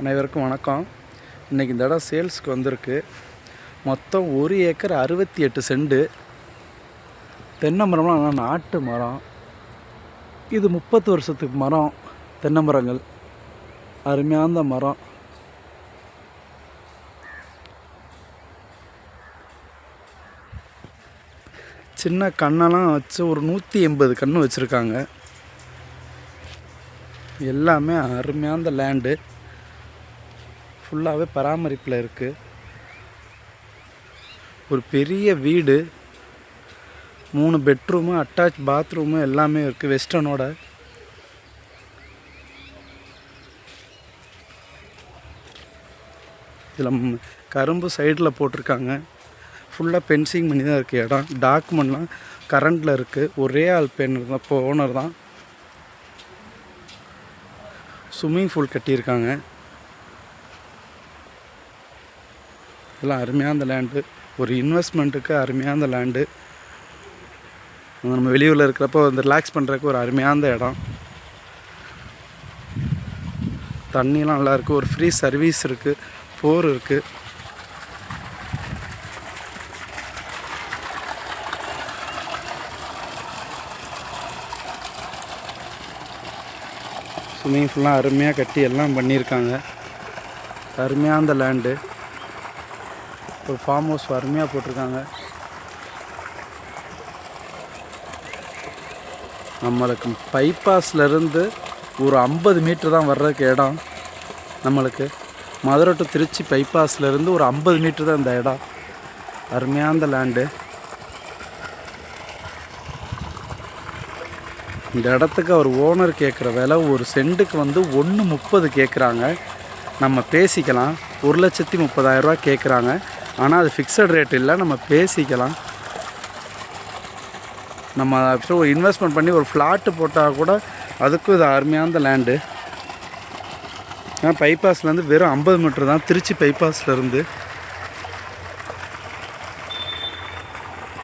அனைவருக்கும் வணக்கம். இன்றைக்கி இந்த இடம் சேல்ஸ்க்கு வந்திருக்கு. மொத்தம் ஒரு ஏக்கர் அறுபத்தி எட்டு செண்டு. தென்னை மரம்லாம் ஆனால் நாட்டு மரம். இது முப்பத்து வருஷத்துக்கு மரம். தென்னை மரங்கள் அருமையான மரம். சின்ன கண்ணெல்லாம் வச்சு ஒரு நூற்றி எண்பது கன்று வச்சுருக்காங்க. எல்லாமே அருமையான லேண்டு ஃபுல்லாகவே பராமரிப்பில் இருக்குது ஒரு பெரிய வீடு மூணு பெட்ரூமு அட்டாச் பாத்ரூமு எல்லாமே இருக்குது வெஸ்டர்னோட. இதில் கரும்பு சைடில் போட்டிருக்காங்க. ஃபுல்லாக பென்சிங் பண்ணி தான் இருக்குது இடம். டாக்குமெண்ட்லாம் கரண்டில் இருக்குது ஒரே ஆள் பெண் தான் இப்போ ஓனர் தான். ஸ்விம்மிங் பூல் கட்டியிருக்காங்க. இதெல்லாம் அருமையான லேண்டு ஒரு இன்வெஸ்ட்மெண்ட்டுக்கு அருமையான லேண்டு நம்ம வெளியூரில் இருக்கிறப்போ வந்து ரிலாக்ஸ் பண்ணுறதுக்கு ஒரு அருமையான இடம். தண்ணிலாம் நல்லாயிருக்கு ஒரு ஃப்ரீ சர்வீஸ் இருக்குது போர் இருக்குது ஸ்விம்மிங் ஃபுல்லாக அருமையாக கட்டி எல்லாம் பண்ணியிருக்காங்க. அருமையாக அந்த லேண்டு ஒரு ஃபார்ம் ஹவுஸ் அருமையாக போட்டிருக்காங்க. நம்மளுக்கு பைபாஸ்லேருந்து ஒரு ஐம்பது மீட்ரு தான் வர்றதுக்கு இடம். நம்மளுக்கு மதுரை டு திருச்சி பைபாஸ்லேருந்து ஒரு ஐம்பது மீட்ரு தான் இந்த இடம். அருமையான அந்த லேண்டு இந்த இடத்துக்கு அவர் ஓனர் கேட்குற விலை ஒரு செண்டுக்கு வந்து ஒன்று முப்பது கேட்குறாங்க நம்ம பேசிக்கலாம். ஒரு லட்சத்தி முப்பதாயிரரூவா கேட்குறாங்க ஆனால் அது ஃபிக்ஸட் ரேட் இல்லை. நம்ம பேசிக்கலாம். நம்ம ஆக்சுவலாக ஒரு இன்வெஸ்ட்மெண்ட் பண்ணி ஒரு ஃப்ளாட்டு போட்டால் கூட அதுக்கும் இது அருமையான லேண்டு ஏன்னா பைபாஸ்லேருந்து வெறும் ஐம்பது மீட்ரு தான். திருச்சி பைபாஸ்லேருந்து